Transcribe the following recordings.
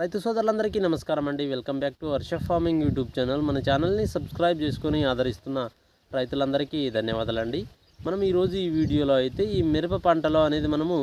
రైతు సోదరులందరికీ నమస్కారం అండి. Welcome back to Varsha farming YouTube channel. మన ఛానల్ని సబ్స్క్రైబ్ చేసుకొని ఆదరిస్తున్న రైతులందరికీ ధన్యవాదాలండి. మనం ఈరోజు ఈ వీడియోలో అయితే ఈ మిరప పంటలో అనేది మనము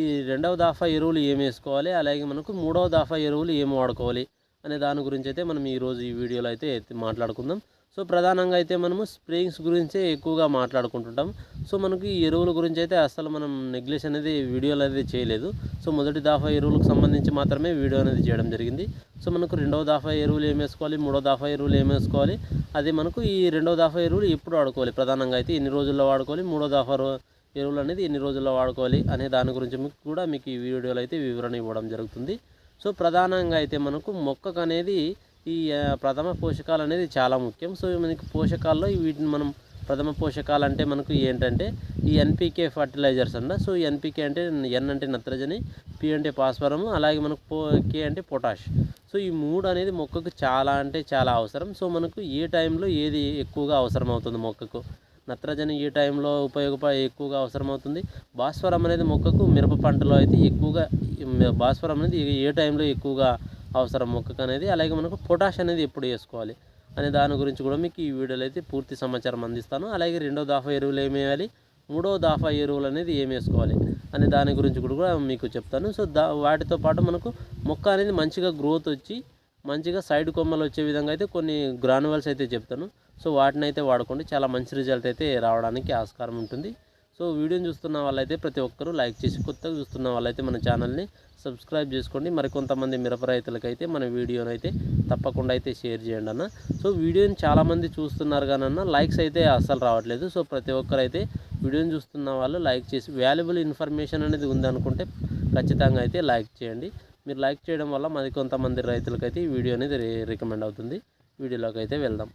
ఈ రెండవ దాఫా ఎరువులు ఏం వేసుకోవాలి అలాగే మనకు మూడవ దాఫా ఎరువులు ఏం వాడుకోవాలి అనే దాని గురించి అయితే మనం ఈరోజు ఈ వీడియోలో అయితే మాట్లాడుకుందాం. సో ప్రధానంగా అయితే మనము స్ప్రేయింగ్స్ గురించే ఎక్కువగా మాట్లాడుకుంటుంటాం. సో మనకి ఈ ఎరువుల గురించి అయితే అసలు మనం నెగ్లెస్ అనేది వీడియోలు అనేది చేయలేదు. సో మొదటి దాఫా ఎరువులకు సంబంధించి మాత్రమే వీడియో అనేది చేయడం జరిగింది. సో మనకు రెండవ దాఫా ఎరువులు ఏం వేసుకోవాలి? మూడో దాఫా ఎరువులు ఏం వేసుకోవాలి? అది మనకు ఈ రెండవ దాఫా ఎరువులు ఎప్పుడు వాడుకోవాలి? ప్రధానంగా అయితే ఎన్ని రోజుల్లో వాడుకోవాలి? మూడో దాఫా ఎరువులు అనేది ఎన్ని రోజుల్లో వాడుకోవాలి? అనే దాని గురించి మీకు కూడా మీకు ఈ వీడియోలో అయితే వివరణ ఇవ్వడం జరుగుతుంది. సో ప్రధానంగా అయితే మనకు మొక్కకు అనేది ఈ ప్రథమ పోషకాలు అనేది చాలా ముఖ్యం. సో మనకి పోషకాల్లో వీటిని మనం ప్రథమ పోషకాలు అంటే మనకు ఏంటంటే ఈ ఎన్పికే ఫర్టిలైజర్స్ అంట. సో ఎన్పికే అంటే ఎన్ అంటే నత్రజని పి అంటే పాస్వరము అలాగే మనకు పో కే అంటే పొటాష్. సో ఈ మూడు అనేది మొక్కకు చాలా అంటే చాలా అవసరం. సో మనకు ఏ టైంలో ఏది ఎక్కువగా అవసరం అవుతుంది మొక్కకు? నత్రజని ఏ టైంలో ఉపయోగప ఎక్కువగా అవసరం అవుతుంది భాస్వరం అనేది మొక్కకు మిరప పంటలో అయితే ఎక్కువగా భాస్వరం అనేది ఏ టైంలో ఎక్కువగా అవసరం మొక్కకు అనేది అలాగే మనకు పొటాష్ అనేది ఎప్పుడు వేసుకోవాలి అనే దాని గురించి కూడా మీకు ఈ వీడియోలో అయితే పూర్తి సమాచారం అందిస్తాను. అలాగే రెండో దాఫా ఎరువులు ఏమి వేయాలి మూడో దాఫా ఎరువులు అనేది ఏం వేసుకోవాలి అనే దాని గురించి కూడా కూడా మీకు చెప్తాను. సో దా వాటితో పాటు మనకు మొక్క అనేది మంచిగా గ్రోత్ వచ్చి మంచిగా సైడ్ కొమ్మలు వచ్చే విధంగా అయితే కొన్ని గ్రానువల్స్ అయితే చెప్తాను. సో వాటిని అయితే వాడుకోండి చాలా మంచి రిజల్ట్ అయితే రావడానికి ఆస్కారం ఉంటుంది. సో వీడియోని చూస్తున్న వాళ్ళైతే ప్రతి ఒక్కరూ లైక్ చేసి కొత్తగా చూస్తున్న వాళ్ళైతే మన ఛానల్ని సబ్స్క్రైబ్ చేసుకోండి. మరికొంతమంది మిరప రైతులకైతే మన వీడియోని అయితే తప్పకుండా అయితే షేర్ చేయండి అన్న. సో వీడియోని చాలామంది చూస్తున్నారు కానన్న లైక్స్ అయితే అస్సలు రావట్లేదు. సో ప్రతి ఒక్కరైతే వీడియోని చూస్తున్న వాళ్ళు లైక్ చేసి వాల్యుబుల్ ఇన్ఫర్మేషన్ అనేది ఉందనుకుంటే ఖచ్చితంగా అయితే లైక్ చేయండి. మీరు లైక్ చేయడం వల్ల మరి కొంతమంది రైతులకైతే ఈ వీడియో అనేది రికమెండ్ అవుతుంది. వీడియోలోకి అయితే వెళ్దాం.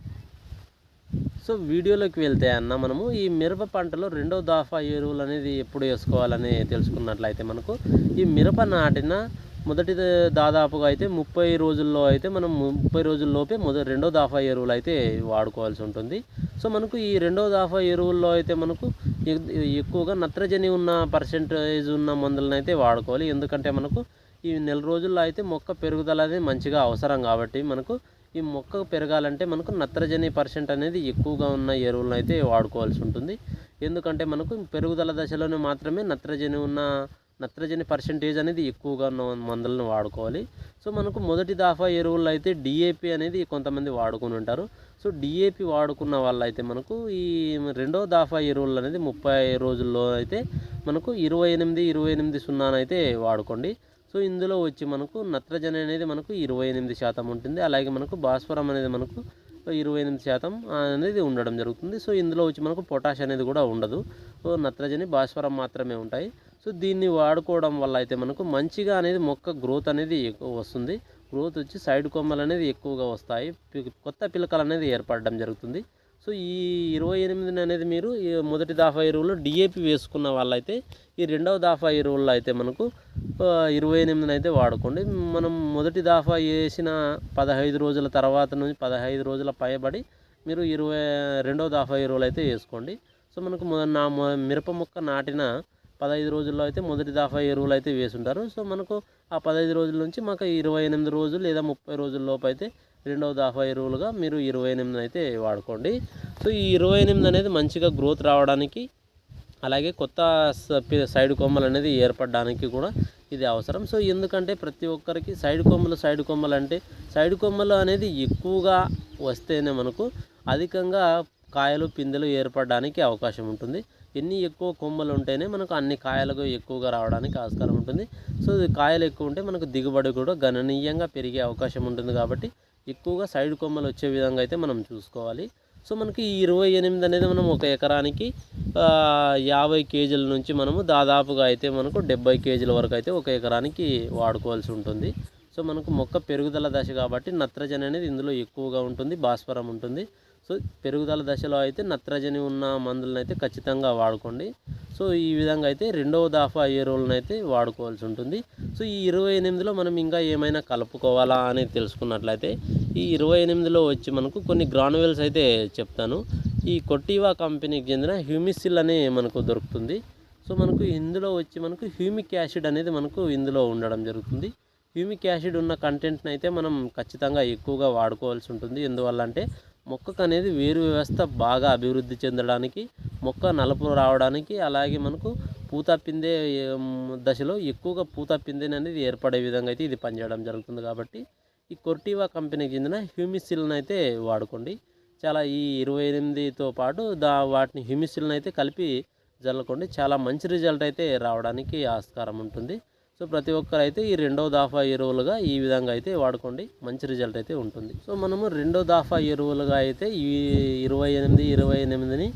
సో వీడియోలోకి వెళ్తే అన్న మనము ఈ మిరప పంటలో రెండో దాఫా ఎరువులు అనేది ఎప్పుడు వేసుకోవాలని తెలుసుకున్నట్లయితే మనకు ఈ మిరప నాటిన మొదటి దాదాపుగా అయితే ముప్పై రోజుల్లో అయితే మనం ముప్పై రోజుల్లోపే మొదటి రెండో దాఫా ఎరువులు అయితే వాడుకోవాల్సి ఉంటుంది. సో మనకు ఈ రెండో దాఫా ఎరువుల్లో అయితే మనకు ఎక్కువగా నత్రజని ఉన్న పర్సెంటేజ్ ఉన్న మందులను అయితే వాడుకోవాలి. ఎందుకంటే మనకు ఈ నెల రోజుల్లో అయితే మొక్క పెరుగుదల అనేది మంచిగా అవసరం కాబట్టి మనకు ఈ మొక్క పెరగాలంటే మనకు నత్రజని పర్సెంట్ అనేది ఎక్కువగా ఉన్న ఎరువులను అయితే వాడుకోవాల్సి ఉంటుంది. ఎందుకంటే మనకు పెరుగుదల దశలోనే మాత్రమే నత్రజని ఉన్న నత్రజని పర్సెంటేజ్ అనేది ఎక్కువగా ఉన్న మందులను వాడుకోవాలి. సో మనకు మొదటి దాఫా ఎరువులు అయితే డిఏపి అనేది కొంతమంది వాడుకుని ఉంటారు. సో డిఏపి వాడుకున్న వాళ్ళైతే మనకు ఈ రెండో దాఫా ఎరువులు అనేది ముప్పై రోజుల్లో అయితే మనకు ఇరవై ఎనిమిది ఇరవై ఎనిమిది సున్నానైతే వాడుకోండి. సో ఇందులో వచ్చి మనకు నత్రజని అనేది మనకు ఇరవై ఎనిమిది శాతం ఉంటుంది. అలాగే మనకు భాస్వరం అనేది మనకు ఇరవై ఎనిమిది శాతం అనేది ఉండడం జరుగుతుంది. సో ఇందులో వచ్చి మనకు పొటాష్ అనేది కూడా ఉండదు. సో నత్రజని భాస్వరం మాత్రమే ఉంటాయి. సో దీన్ని వాడుకోవడం వల్ల అయితే మనకు మంచిగా అనేది మొక్క గ్రోత్ అనేది ఎక్కువ వస్తుంది. గ్రోత్ వచ్చి సైడ్ కొమ్మలు అనేది ఎక్కువగా వస్తాయి. కొత్త పిలకలు అనేది ఏర్పడడం జరుగుతుంది. సో ఈ ఇరవై ఎనిమిదిని అనేది మీరు ఈ మొదటి దాఫా ఎరువులు డిఏపి వేసుకున్న వాళ్ళైతే ఈ రెండవ దాఫా ఎరువుల్లో అయితే మనకు ఇరవై ఎనిమిదిని అయితే వాడుకోండి. మనం మొదటి దాఫా వేసిన పదహైదు రోజుల తర్వాత నుంచి పదహైదు రోజుల పైబడి మీరు ఇరవై రెండవ దాఫా ఎరువులు అయితే వేసుకోండి. సో మనకు మొ- నా మొ- మిరప మొక్క నాటిన పదహైదు రోజుల్లో అయితే మొదటి దాఫా ఎరువులు అయితే వేసుంటారు. సో మనకు ఆ పదహైదు రోజుల నుంచి మాకు ఇరవై ఎనిమిది రోజులు లేదా ముప్పై రోజుల లోపు అయితే రెండవ దాఫా ఎరువులుగా మీరు ఇరవై ఎనిమిది అయితే వాడుకోండి. సో ఈ ఇరవై ఎనిమిది అనేది మంచిగా గ్రోత్ రావడానికి అలాగే కొత్త స- సైడ్ కొమ్మలు అనేది ఏర్పడడానికి కూడా ఇది అవసరం. సో ఎందుకంటే ప్రతి ఒక్కరికి సైడ్ కొమ్మలు సైడ్ కొమ్మలు అంటే సైడ్ కొమ్మలు అనేది ఎక్కువగా వస్తేనే మనకు అధికంగా కాయలు పిందెలు ఏర్పడడానికి అవకాశం ఉంటుంది. ఎన్ని ఎక్కువ కొమ్మలు ఉంటేనే మనకు అన్ని కాయలకు ఎక్కువగా రావడానికి ఆస్కారం ఉంటుంది. సో కాయలు ఎక్కువ ఉంటే మనకు దిగుబడి కూడా గణనీయంగా పెరిగే అవకాశం ఉంటుంది కాబట్టి ఎక్కువగా సైడ్ కొమ్మలు వచ్చే విధంగా అయితే మనం చూసుకోవాలి. సో మనకి ఇరవై ఎనిమిది అనేది మనం ఒక ఎకరానికి యాభై కేజీల నుంచి మనము దాదాపుగా అయితే మనకు డెబ్బై కేజీల వరకు అయితే ఒక ఎకరానికి వాడుకోవాల్సి ఉంటుంది. సో మనకు మొక్క పెరుగుదల దశ కాబట్టి నత్రజని అనేది ఇందులో ఎక్కువగా ఉంటుంది భాస్వరం ఉంటుంది. సో పెరుగుదల దశలో అయితే నత్రజని ఉన్న మందులను అయితే ఖచ్చితంగా వాడుకోండి. సో ఈ విధంగా అయితే రెండవ దాఫా ఎరువులను అయితే వాడుకోవాల్సి ఉంటుంది. సో ఈ ఇరవై ఎనిమిదిలో మనం ఇంకా ఏమైనా కలుపుకోవాలా అని తెలుసుకున్నట్లయితే ఈ ఇరవై ఎనిమిదిలో వచ్చి మనకు కొన్ని గ్రానువెల్స్ అయితే చెప్తాను. ఈ కొట్టివా కంపెనీకి చెందిన హ్యూమిసిల్ అనే మనకు దొరుకుతుంది. సో మనకు ఇందులో వచ్చి మనకు హ్యూమిక్ యాసిడ్ అనేది మనకు ఇందులో ఉండడం జరుగుతుంది. హ్యూమిక్ యాసిడ్ ఉన్న కంటెంట్ని అయితే మనం ఖచ్చితంగా ఎక్కువగా వాడుకోవాల్సి ఉంటుంది. ఎందువల్ల అంటే మొక్కకు అనేది వేరు వ్యవస్థ బాగా అభివృద్ధి చెందడానికి మొక్క నలుపు రావడానికి అలాగే మనకు పూత పిందే దశలో ఎక్కువగా పూత పిందెని అనేది ఏర్పడే విధంగా అయితే ఇది పనిచేయడం జరుగుతుంది కాబట్టి ఈ కొర్టివా కంపెనీకి చెందిన హ్యూమిసిల్ని అయితే వాడుకోండి. చాలా ఈ ఇరవై ఎనిమిదితో పాటు దా వాటిని హ్యూమిసిల్ని అయితే కలిపి జల్లుకోండి. చాలా మంచి రిజల్ట్ అయితే రావడానికి ఆస్కారం ఉంటుంది. సో ప్రతి ఒక్కరు అయితే ఈ రెండో దాఫా ఎరువులుగా ఈ విధంగా అయితే వాడుకోండి. మంచి రిజల్ట్ అయితే ఉంటుంది. సో మనము రెండో దాఫా ఎరువులుగా అయితే ఈ ఇరవై ఎనిమిది ఇరవై ఎనిమిదిని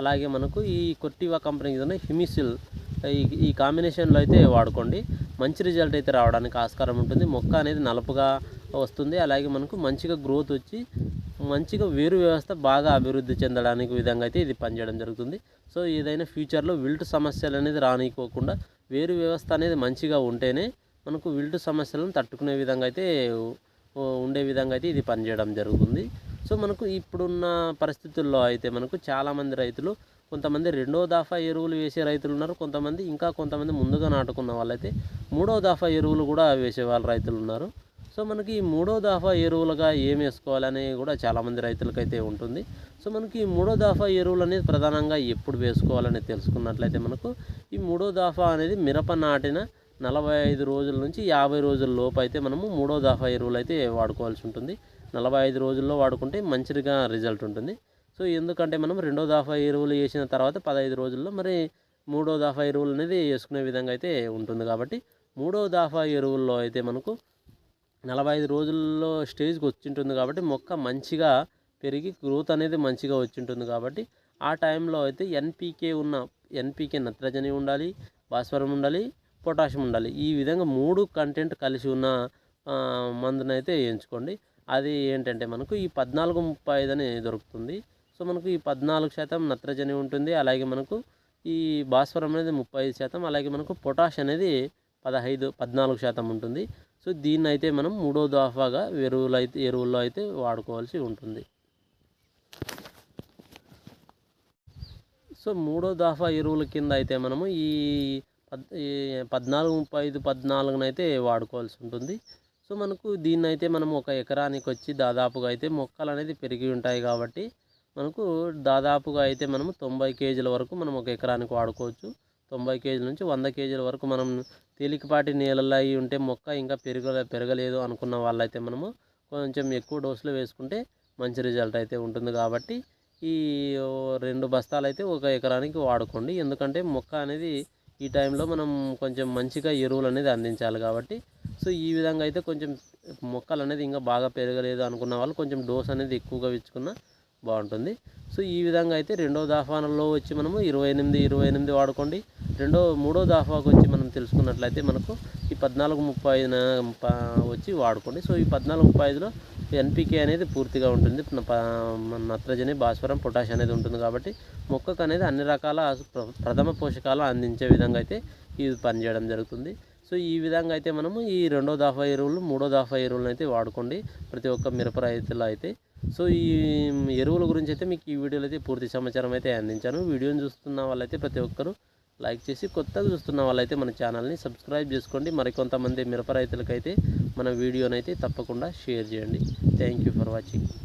అలాగే మనకు ఈ కొట్టివా కంపెనీకి చెందిన హ్యూమిసిల్ ఈ ఈ కాంబినేషన్లో అయితే వాడుకోండి. మంచి రిజల్ట్ అయితే రావడానికి ఆస్కారం ఉంటుంది. మొక్క అనేది నలుపుగా వస్తుంది. అలాగే మనకు మంచిగా గ్రోత్ వచ్చి మంచిగా వేరు వ్యవస్థ బాగా అభివృద్ధి చెందడానికి విధంగా అయితే ఇది పనిచేయడం జరుగుతుంది. సో ఏదైనా ఫ్యూచర్లో విల్ట్ సమస్యలు అనేది రానికోకుండా వేరు వ్యవస్థ అనేది మంచిగా ఉంటేనే మనకు విల్ట్ సమస్యలను తట్టుకునే విధంగా అయితే ఉండే విధంగా అయితే ఇది పనిచేయడం జరుగుతుంది. సో మనకు ఇప్పుడున్న పరిస్థితుల్లో అయితే మనకు చాలామంది రైతులు కొంతమంది రెండో దాఫా ఎరువులు వేసే రైతులు ఉన్నారు. కొంతమంది ఇంకా కొంతమంది ముందుగా నాటుకున్న వాళ్ళైతే మూడో దాఫా ఎరువులు కూడా వేసే వాళ్ళ రైతులు ఉన్నారు. సో మనకి ఈ మూడో దాఫా ఎరువులుగా ఏం వేసుకోవాలని కూడా చాలామంది రైతులకైతే ఉంటుంది. సో మనకి ఈ మూడో దాఫా ఎరువులు అనేది ప్రధానంగా ఎప్పుడు వేసుకోవాలని తెలుసుకున్నట్లయితే మనకు ఈ మూడో దాఫా అనేది మిరప నాటిన నలభై ఐదు రోజుల నుంచి యాభై రోజుల లోపు అయితే మనము మూడో దాఫా ఎరువులు అయితే వాడుకోవాల్సి ఉంటుంది. నలభై ఐదు రోజుల్లో వాడుకుంటే మంచిగా రిజల్ట్ ఉంటుంది. సో ఎందుకంటే మనం రెండో దాఫా ఎరువులు వేసిన తర్వాత పదహైదు రోజుల్లో మరి మూడో దాఫా ఎరువులు అనేది వేసుకునే విధంగా అయితే ఉంటుంది కాబట్టి మూడో దాఫా ఎరువుల్లో అయితే మనకు నలభై ఐదు రోజుల్లో స్టేజ్కి వచ్చింటుంది కాబట్టి మొక్క మంచిగా పెరిగి గ్రోత్ అనేది మంచిగా వచ్చింటుంది కాబట్టి ఆ టైంలో అయితే ఎన్పీకే ఉన్న ఎన్పీకే నత్రజని ఉండాలి భాస్వరం ఉండాలి పొటాషియం ఉండాలి. ఈ విధంగా మూడు కంటెంట్ కలిసి ఉన్న మందునైతే ఎంచుకోండి. అది ఏంటంటే మనకు ఈ పద్నాలుగు ముప్పై ఐదు అని దొరుకుతుంది. సో మనకు ఈ పద్నాలుగు శాతం నత్రజని ఉంటుంది. అలాగే మనకు ఈ భాస్వరం అనేది ముప్పై ఐదు శాతం. అలాగే మనకు పొటాష్ అనేది పదహైదు పద్నాలుగు శాతం ఉంటుంది. సో దీన్ని అయితే మనం మూడో దాఫాగా ఎరువులు అయితే ఎరువుల్లో అయితే వాడుకోవాల్సి ఉంటుంది. సో మూడో దాఫా ఎరువుల కింద అయితే మనము ఈ పద్ ఈ పద్నాలుగు ముప్పై ఐదు పద్నాలుగునైతే వాడుకోవాల్సి ఉంటుంది. సో మనకు దీన్ని అయితే మనం ఒక ఎకరానికి వచ్చి దాదాపుగా అయితే మొక్కలు అనేది పెరిగి ఉంటాయి కాబట్టి మనకు దాదాపుగా అయితే మనము తొంభై కేజీల వరకు మనం ఒక ఎకరానికి వాడుకోవచ్చు. తొంభై కేజీల నుంచి వంద కేజీల వరకు మనం తేలికపాటి నేలల్లో అయి ఉంటే మొక్క ఇంకా పెరగ పెరగలేదు అనుకున్న వాళ్ళైతే మనము కొంచెం ఎక్కువ డోసులు వేసుకుంటే మంచి రిజల్ట్ అయితే ఉంటుంది కాబట్టి ఈ రెండు బస్తాలు అయితే ఒక ఎకరానికి వాడుకోండి. ఎందుకంటే మొక్క అనేది ఈ టైంలో మనం కొంచెం మంచిగా ఎరువులు అనేది అందించాలి కాబట్టి. సో ఈ విధంగా అయితే కొంచెం మొక్కలు అనేది ఇంకా బాగా పెరగలేదు అనుకున్న వాళ్ళు కొంచెం డోస్ అనేది ఎక్కువగా ఇచ్చుకున్న బాగుంటుంది. సో ఈ విధంగా అయితే రెండో దాఫాలో వచ్చి మనము ఇరవై ఎనిమిది ఇరవై ఎనిమిది వాడుకోండి. రెండో మూడో దాఫాకు వచ్చి మనం తెలుసుకున్నట్లయితే మనకు ఈ పద్నాలుగు ముప్పై ఐదున ప- వచ్చి వాడుకోండి. సో ఈ పద్నాలుగు ముప్పై ఐదులో ఎన్పికే అనేది పూర్తిగా ఉంటుంది. నత్రజని భాస్వరం పొటాష్ అనేది ఉంటుంది కాబట్టి మొక్కకు అనేది అన్ని రకాల ప్ర- ప్రథమ పోషకాలు అందించే విధంగా అయితే ఇది పనిచేయడం జరుగుతుంది. సో ఈ విధంగా అయితే మనము ఈ రెండో దాఫా ఎరువులు మూడో దాఫా ఎరువులను అయితే వాడుకోండి. ప్రతి ఒక్క మిరప రైతులు అయితే సో ఈ ఎరువుల గురించి అయితే మీకు ఈ వీడియోలో అయితే పూర్తి సమాచారం అయితే అందించాను. వీడియోని చూస్తున్న వాళ్ళైతే ప్రతి ఒక్కరు లైక్ చేసి కొత్తగా చూస్తున్న వాళ్ళైతే మన ఛానల్ని సబ్స్క్రైబ్ చేసుకోండి. మరికొంతమంది మిరప రైతులకైతే మన వీడియోనైతే తప్పకుండా షేర్ చేయండి. Thank you for watching.